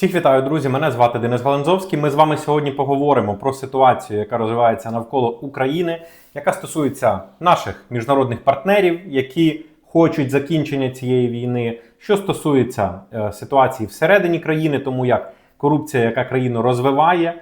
Всіх вітаю, друзі! Мене звати Денис Галанзовський. Ми з вами сьогодні поговоримо про ситуацію, яка розвивається навколо України, яка стосується наших міжнародних партнерів, які хочуть закінчення цієї війни, що стосується е, ситуації всередині країни, тому як корупція, яка країну розвиває,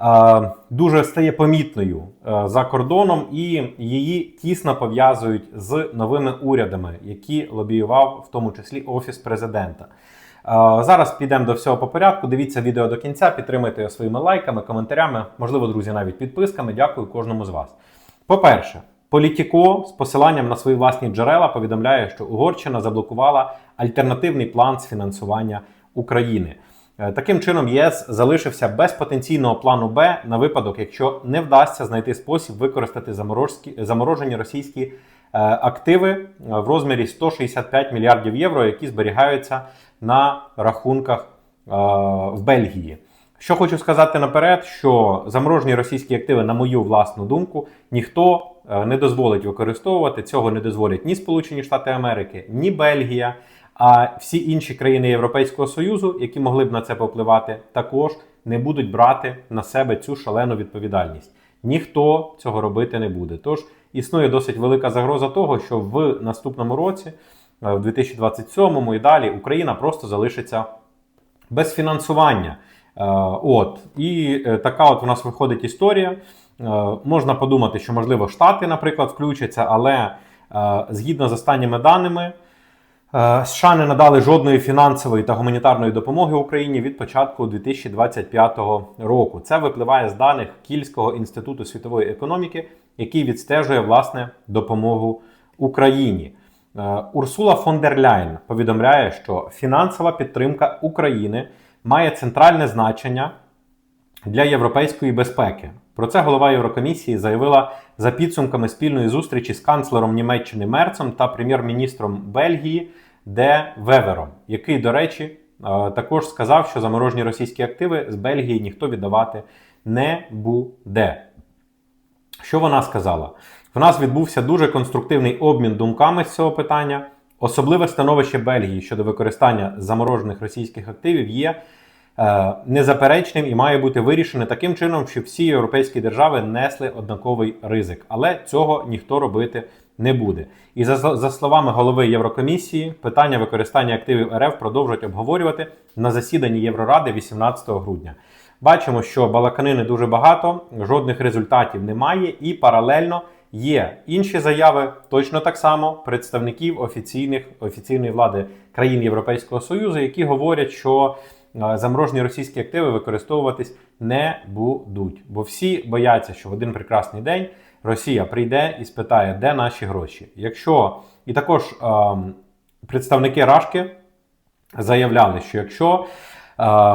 е, дуже стає помітною е, за кордоном, і її тісно пов'язують з новими урядами, які лобіював в тому числі офіс президента. Зараз підемо до всього по порядку. Дивіться відео до кінця, підтримайте його своїми лайками, коментарями, можливо, друзі, навіть підписками. Дякую кожному з вас. По-перше, Політіко з посиланням на свої власні джерела повідомляє, що Угорщина заблокувала альтернативний план з фінансування України. Е, Таким чином, ЄС залишився без потенційного плану Б на випадок, якщо не вдасться знайти спосіб використати заморожені російські е, активи е, в розмірі 165 мільярдів євро, які зберігаються на рахунках в Бельгії. Що хочу сказати наперед, що заморожені російські активи, на мою власну думку, ніхто е, не дозволить використовувати. Цього не дозволять ні Сполучені Штати Америки, ні Бельгія. А всі інші країни Європейського Союзу, які могли б на це попливати, також не будуть брати на себе цю шалену відповідальність. Ніхто цього робити не буде. Тож існує досить велика загроза того, що в наступному році, в 2027 і далі, Україна просто залишиться без фінансування. Е, От і е, така от у нас виходить історія. Е, Можна подумати, що можливо Штати, наприклад, включаться, але е, згідно з останніми даними, е, США не надали жодної фінансової та гуманітарної допомоги Україні від початку 2025 року. Це випливає з даних Кільського інституту світової економіки, який відстежує власне допомогу Україні. Е, Урсула фон дер Ляйн повідомляє, що фінансова підтримка України має центральне значення для європейської безпеки. Про це голова Єврокомісії заявила за підсумками спільної зустрічі з канцлером Німеччини Мерцем та прем'єр-міністром Бельгії Де Вевером, який, до речі, е, також сказав, що заморожені російські активи з Бельгії ніхто віддавати не буде. Що вона сказала? В нас відбувся дуже конструктивний обмін думками з цього питання. Особливе становище Бельгії щодо використання заморожених російських активів є е, незаперечним і має бути вирішене таким чином, щоб всі європейські держави несли однаковий ризик. Але цього ніхто робити не буде. І за, за словами голови Єврокомісії, питання використання активів РФ продовжують обговорювати на засіданні Євроради 18 грудня. Бачимо, що балаканини дуже багато, жодних результатів немає, і паралельно є інші заяви, точно так само представників офіційних офіційної влади країн Європейського Союзу, які говорять, що е, заморожені російські активи використовуватись не будуть. Бо всі бояться, що в один прекрасний день Росія прийде і спитає, де наші гроші. Якщо і також ем, представники Рашки заявляли, що якщо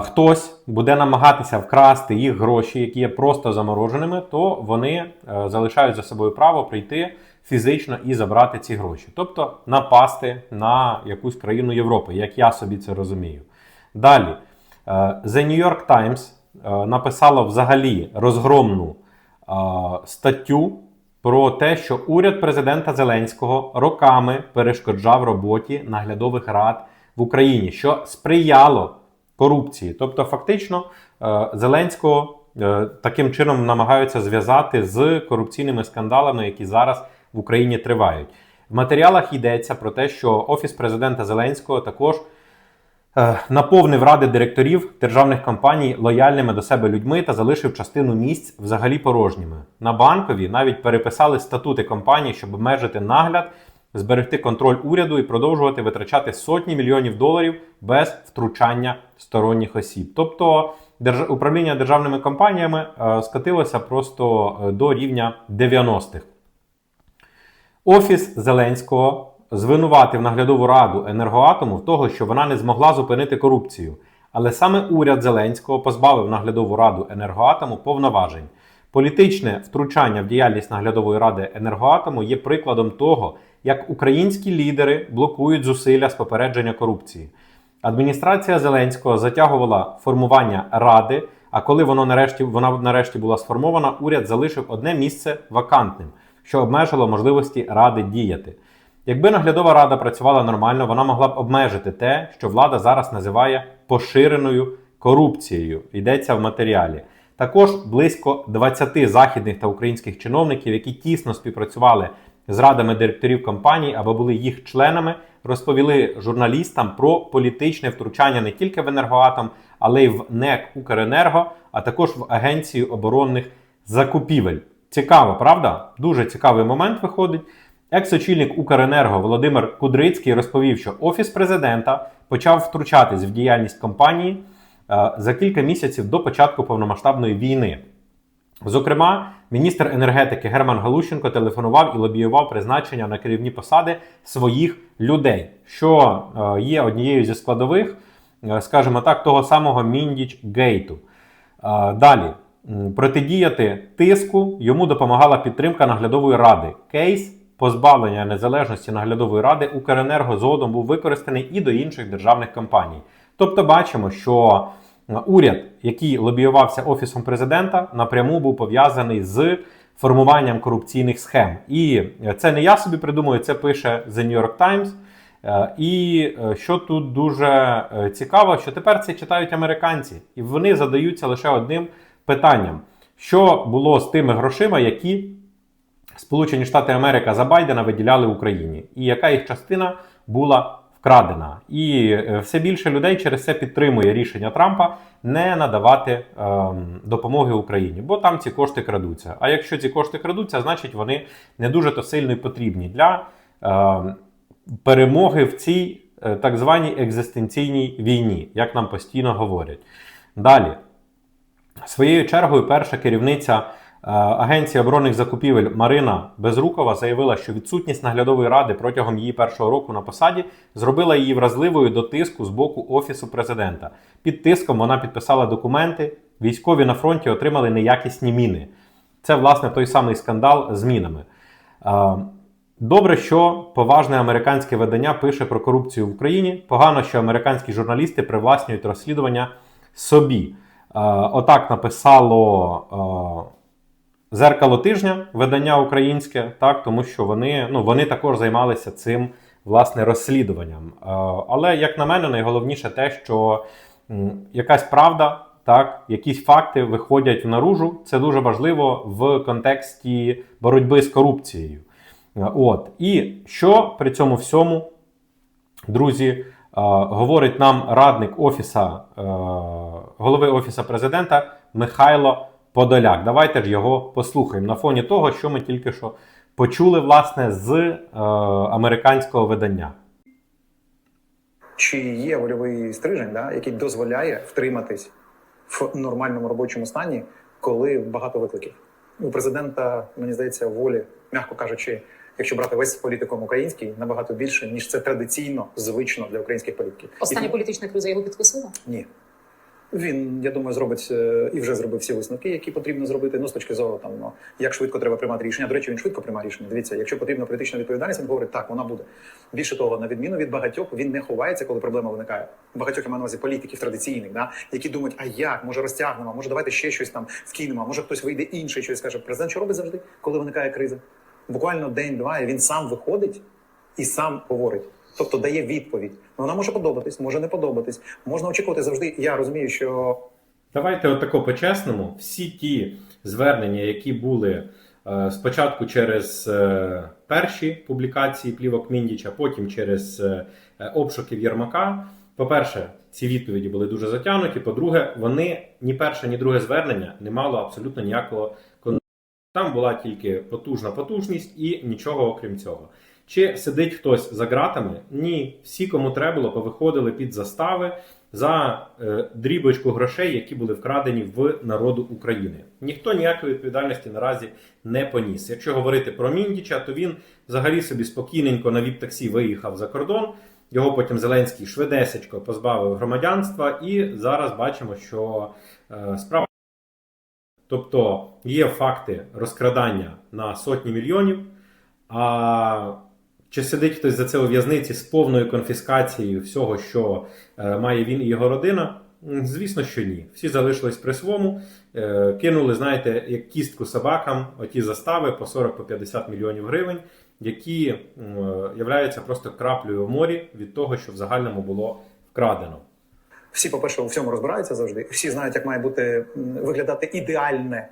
хтось буде намагатися вкрасти їх гроші, які є просто замороженими, то вони е, залишають за собою право прийти фізично і забрати ці гроші, тобто напасти на якусь країну Європи, як я собі це розумію. Далі, е, The New York Times е, написало взагалі розгромну статтю про те, що уряд президента Зеленського роками перешкоджав роботі наглядових рад в Україні, що сприяло корупції. Тобто, фактично, е, Зеленського е, таким чином намагаються зв'язати з корупційними скандалами, які зараз в Україні тривають. В матеріалах йдеться про те, що Офіс президента Зеленського також е, наповнив ради директорів державних компаній лояльними до себе людьми та залишив частину місць взагалі порожніми. На банкові навіть переписали статути компаній, щоб обмежити нагляд, зберегти контроль уряду і продовжувати витрачати сотні мільйонів доларів без втручання сторонніх осіб. Тобто держ... управління державними компаніями е, скотилося просто е, до рівня 90-х. Офіс Зеленського звинуватив наглядову раду енергоатому в того, що вона не змогла зупинити корупцію. Але саме уряд Зеленського позбавив наглядову раду енергоатому повноважень. Політичне втручання в діяльність наглядової ради енергоатому є прикладом того, як українські лідери блокують зусилля з попередження корупції. Адміністрація Зеленського затягувала формування ради. А коли воно нарешті вона нарешті була сформована, уряд залишив одне місце вакантним, що обмежило можливості ради діяти. Якби наглядова рада працювала нормально, вона могла б обмежити те, що влада зараз називає поширеною корупцією. Йдеться в матеріалі. Також близько 20 західних та українських чиновників, які тісно співпрацювали з радами директорів компаній або були їх членами, розповіли журналістам про політичне втручання не тільки в енергоатом, але й в НЕК Укренерго, а також в Агенцію оборонних закупівель. Цікаво, правда? Дуже цікавий момент виходить. Екс-очільник Укренерго Володимир Кудрицький розповів, що офіс президента почав втручатись в діяльність компанії е, за кілька місяців до початку повномасштабної війни. Зокрема, міністр енергетики Герман Галущенко телефонував і лобіював призначення на керівні посади своїх людей, що е, є однією зі складових, е, скажімо так, того самого Міндіч Гейту. Е, Далі протидіяти тиску йому допомагала підтримка наглядової ради. Кейс позбавлення незалежності наглядової ради Укренерго згодом був використаний і до інших державних компаній. Тобто, бачимо, що уряд, який лобіювався офісом президента, напряму був пов'язаний з формуванням корупційних схем. І е, це не я собі придумую, це пише The New York Times. Е, І е, що тут дуже цікаво, що тепер це читають американці, і вони задаються лише одним питанням: що було з тими грошима, які Сполучені Штати Америка за Байдена виділяли Україні, і яка їх частина була вкрадена. І е, все більше людей через це підтримує рішення Трампа не надавати ем, допомоги Україні, бо там ці кошти крадуться. А якщо ці кошти крадуться, значить вони не дуже то сильно потрібні для ем, перемоги в цій е, так званій екзистенційній війні, як нам постійно говорять. Далі. Своєю чергою, перша керівниця е, Агенції оборонних закупівель Марина Безрукова заявила, що відсутність наглядової ради протягом її першого року на посаді зробила її вразливою до тиску з боку Офісу президента. Під тиском вона підписала документи. Військові на фронті отримали неякісні міни. Це, власне, той самий скандал з мінами. Е, Добре, що поважне американське видання пише про корупцію в Україні. Погано, що американські журналісти привласнюють розслідування собі. Е, Отак написало Зеркало тижня, видання українське, так, тому що вони, ну, вони також займалися цим власне розслідуванням. Е, Але, як на мене, найголовніше те, що якась правда, так, якісь факти виходять наружу. Це дуже важливо в контексті боротьби з корупцією. Е, От. І що при цьому всьому, друзі, е, говорить нам радник офіса, голови Офіса президента Михайло Подоляк. Давайте ж його послухаємо на фоні того, що ми тільки що почули власне з е, американського видання. чи є вольовий стрижень, да, який дозволяє втриматись в нормальному робочому стані, коли багато викликів. У президента, мені здається, волі, м'яко кажучи, якщо брати весь політиком український, набагато більше, ніж це традиційно звично для українських політиків. Остання І- політична криза його підкосила? ні. Він, я думаю, зробить е, і вже зробив всі висновки, які потрібно зробити. Ну, з точки зору там, ну, як швидко треба приймати рішення. До речі, він швидко приймає рішення. Дивіться, якщо потрібна політична відповідальність, він говорить, так, вона буде. Більше того, на відміну від багатьох, він не ховається, коли проблема виникає. Багатьох я маю на увазі політиків традиційних, да, які думають, а як, може розтягнемо, може давайте ще щось там вкинемо, може хтось вийде інший, щось скаже. Президент що робить завжди, коли виникає криза? Буквально день-два, і він сам виходить і сам говорить. Тобто дає відповідь. Ну, Вона може подобатись, може не подобатись. Можна очікувати завжди. Я розумію, що Давайте отако по-чесному. Всі ті звернення, які були е, спочатку через е, перші публікації плівок Міндіча, потім через е, обшуків Єрмака. По-перше, ці відповіді були дуже затягнуті. По-друге, вони ні перше, ні друге звернення не мало абсолютно ніякого контакту. Там була тільки потужна потужність і нічого окрім цього. Чи сидить хтось за ґратами? Ні. Всі, кому треба було, повиходили під застави за е, дрібочку грошей, які були вкрадені в народу України. Ніхто ніякої відповідальності наразі не поніс. Якщо говорити про Міндіча, то він взагалі собі спокійненько на віп-таксі виїхав за кордон. Його потім Зеленський швидесечко позбавив громадянства, і зараз бачимо, що е, справа. Тобто є факти розкрадання на сотні мільйонів. А чи сидить хтось за це у в'язниці з повною конфіскацією всього, що е, має він і його родина? Звісно, що ні. Всі залишились при своєму, е, кинули, знаєте, як кістку собакам оті застави по 40-50 мільйонів гривень, які е, являються просто краплею в морі від того, що в загальному було вкрадено. Всі, по-перше, у всьому розбираються завжди. Всі знають, як має бути виглядати ідеальне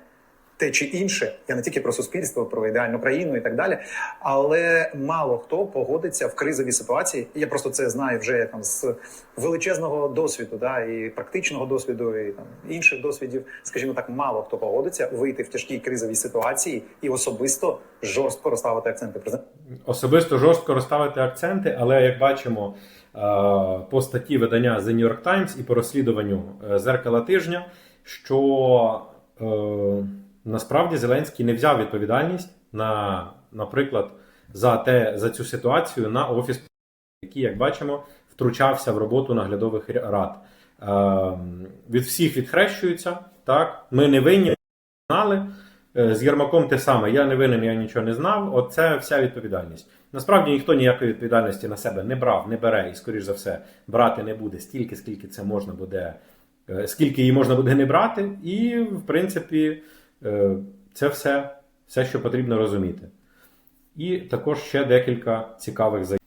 те чи інше. Я не тільки про суспільство, про ідеальну країну і так далі. Але мало хто погодиться в кризовій ситуації. Я просто це знаю вже там з величезного досвіду, да, і практичного досвіду, і там інших досвідів. Скажімо так, мало хто погодиться вийти в тяжкій кризовій ситуації і особисто жорстко розставити акценти. Особисто жорстко розставити акценти, але як бачимо е, по статті видання The New York Times і по розслідуванню е, зеркала тижня, що е, насправді Зеленський не взяв відповідальність на, наприклад, за те за цю ситуацію на офіс, який, як бачимо, втручався в роботу наглядових рад. Е, від всіх відхрещуються. Так, ми не винні, знали. Е, З Єрмаком те саме, я не винен, я нічого не знав. Оце вся відповідальність. Насправді ніхто ніякої відповідальності на себе не брав, не бере і, скоріш за все, брати не буде стільки, скільки це можна буде, е, скільки її можна буде не брати. І, в принципі, це все, все, що потрібно розуміти. І також ще декілька цікавих заяв.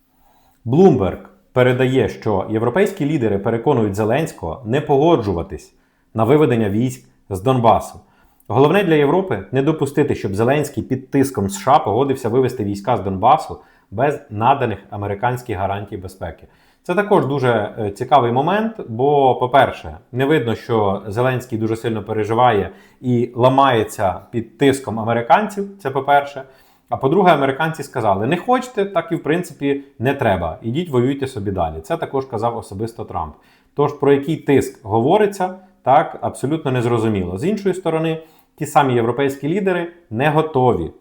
Bloomberg передає, що європейські лідери переконують Зеленського не погоджуватись на виведення військ з Донбасу. Головне для Європи не допустити, щоб Зеленський під тиском США погодився вивести війська з Донбасу без наданих американських гарантій безпеки. Це також дуже е, цікавий момент, бо, по-перше, не видно, що Зеленський дуже сильно переживає і ламається під тиском американців. Це по-перше. А по-друге, американці сказали: не хочете, так і в принципі не треба. Ідіть воюйте собі далі. Це також казав особисто Трамп. Тож про який тиск говориться, так абсолютно незрозуміло. З іншої сторони, ті самі європейські лідери не готові.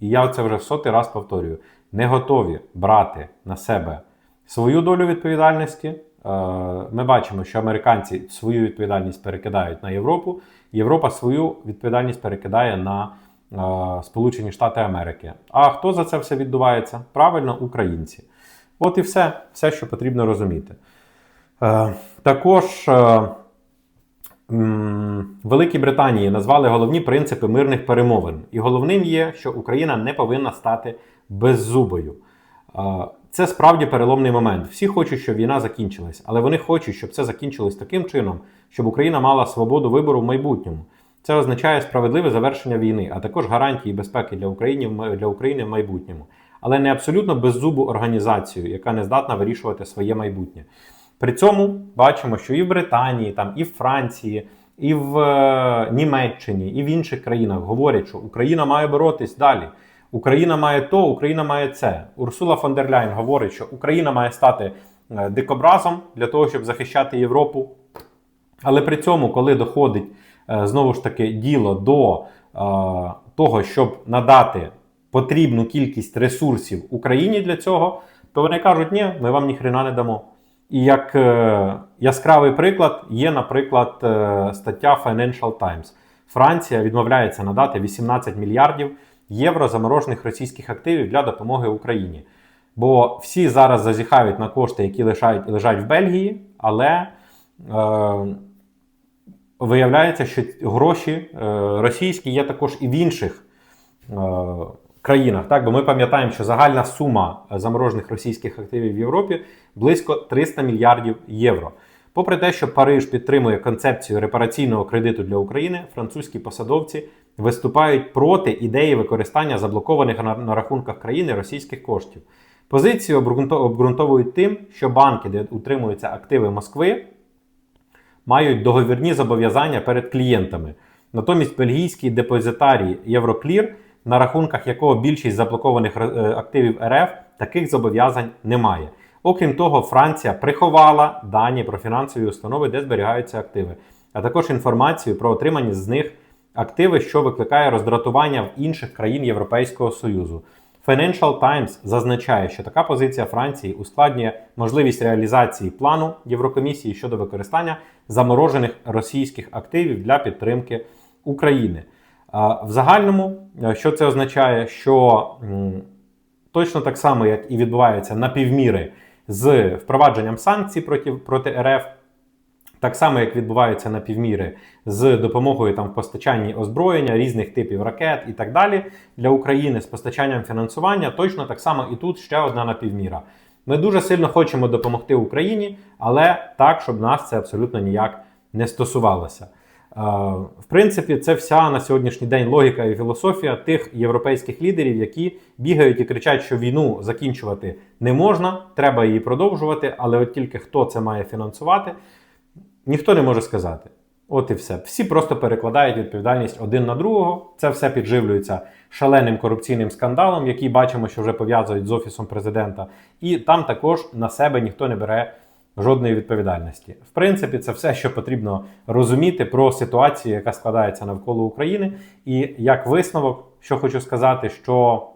І я це вже в сотий раз повторюю: не готові брати на себе свою долю відповідальності. Е, Ми бачимо, що американці свою відповідальність перекидають на Європу, Європа свою відповідальність перекидає на е, Сполучені Штати Америки. А хто за це все відбувається? Правильно, українці. От і все, все що потрібно розуміти. Е, Також Великій Британії назвали головні принципи мирних перемовин. І головним є, що Україна не повинна стати беззубою. Це справді переломний момент. Всі хочуть, щоб війна закінчилась, але вони хочуть, щоб це закінчилось таким чином, щоб Україна мала свободу вибору в майбутньому. Це означає справедливе завершення війни, а також гарантії безпеки для України для України в майбутньому, але не абсолютно беззубу організацію, яка не здатна вирішувати своє майбутнє. При цьому бачимо, що і в Британії, там, і в Франції, і в е, Німеччині, і в інших країнах говорять, що Україна має боротись далі. Україна має то, Україна має це. Урсула фон дер Ляйн говорить, що Україна має стати е, дикобразом для того, щоб захищати Європу. Але при цьому, коли доходить е, знову ж таки діло до е, того, щоб надати потрібну кількість ресурсів Україні для цього, то вони кажуть, ні, ми вам ніхрена не дамо. І як яскравий приклад є, наприклад, стаття Financial Times. Франція відмовляється надати 18 мільярдів євро заморожених російських активів для допомоги Україні. Бо всі зараз зазіхають на кошти, які лежать, лежать в Бельгії, але е, виявляється, що гроші е, російські є також і в інших е, країнах. Так? Бо ми пам'ятаємо, що загальна сума заморожених російських активів в Європі близько 300 мільярдів євро. Попри те, що Париж підтримує концепцію репараційного кредиту для України, французькі посадовці виступають проти ідеї використання заблокованих на, рахунках країни російських коштів. Позицію обґрунто- обґрунтовують тим, що банки, де утримуються активи Москви, мають договірні зобов'язання перед клієнтами. Натомість бельгійський депозитарій Євроклір, на рахунках якого більшість заблокованих е, активів РФ, таких зобов'язань немає. Окрім того, Франція приховала дані про фінансові установи, де зберігаються активи, а також інформацію про отримані з них активи, що викликає роздратування в інших країн Європейського Союзу. Financial Times зазначає, що така позиція Франції ускладнює можливість реалізації плану Єврокомісії щодо використання заморожених російських активів для підтримки України. В загальному, е, що це означає, що точно так само, як і відбувається на півміри з впровадженням санкцій проти, проти РФ, так само, як відбувається на півміри з допомогою там в постачанні озброєння, різних типів ракет і так далі для України з постачанням фінансування, точно так само і тут ще одна напівміра. Ми дуже сильно хочемо допомогти Україні, але так, щоб нас це абсолютно ніяк не стосувалося. Е, В принципі, це вся на сьогоднішній день логіка і філософія тих європейських лідерів, які бігають і кричать, що війну закінчувати не можна, треба її продовжувати, але от тільки хто це має фінансувати, ніхто не може сказати. От і все. Всі просто перекладають відповідальність один на другого. Це все підживлюється шаленим корупційним скандалом, який бачимо, що вже пов'язують з офісом президента. І там також на себе ніхто не бере жодної відповідальності. В принципі, це все, що потрібно розуміти про ситуацію, яка складається навколо України. І як висновок, що хочу сказати, що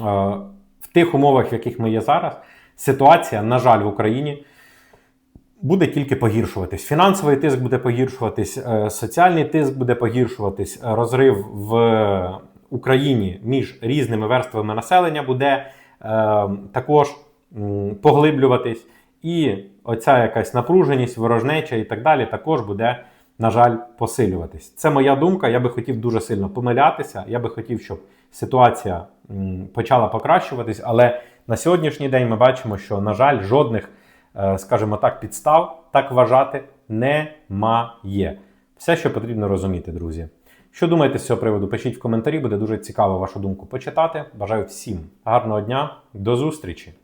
е, в тих умовах, в яких ми є зараз, ситуація, на жаль, в Україні буде тільки погіршуватись. Фінансовий тиск буде погіршуватись, е, соціальний тиск буде погіршуватись, е, розрив в Україні між різними верствами населення буде е, також поглиблюватись. І оця якась напруженість, ворожнеча і так далі також буде, на жаль, посилюватись. Це моя думка. Я би хотів дуже сильно помилятися. Я би хотів, щоб ситуація почала покращуватись, але на сьогоднішній день ми бачимо, що, на жаль, жодних, скажімо так, підстав так вважати немає. Все, що потрібно розуміти, друзі. Що думаєте з цього приводу? Пишіть в коментарі, буде дуже цікаво вашу думку почитати. Бажаю всім гарного дня, до зустрічі!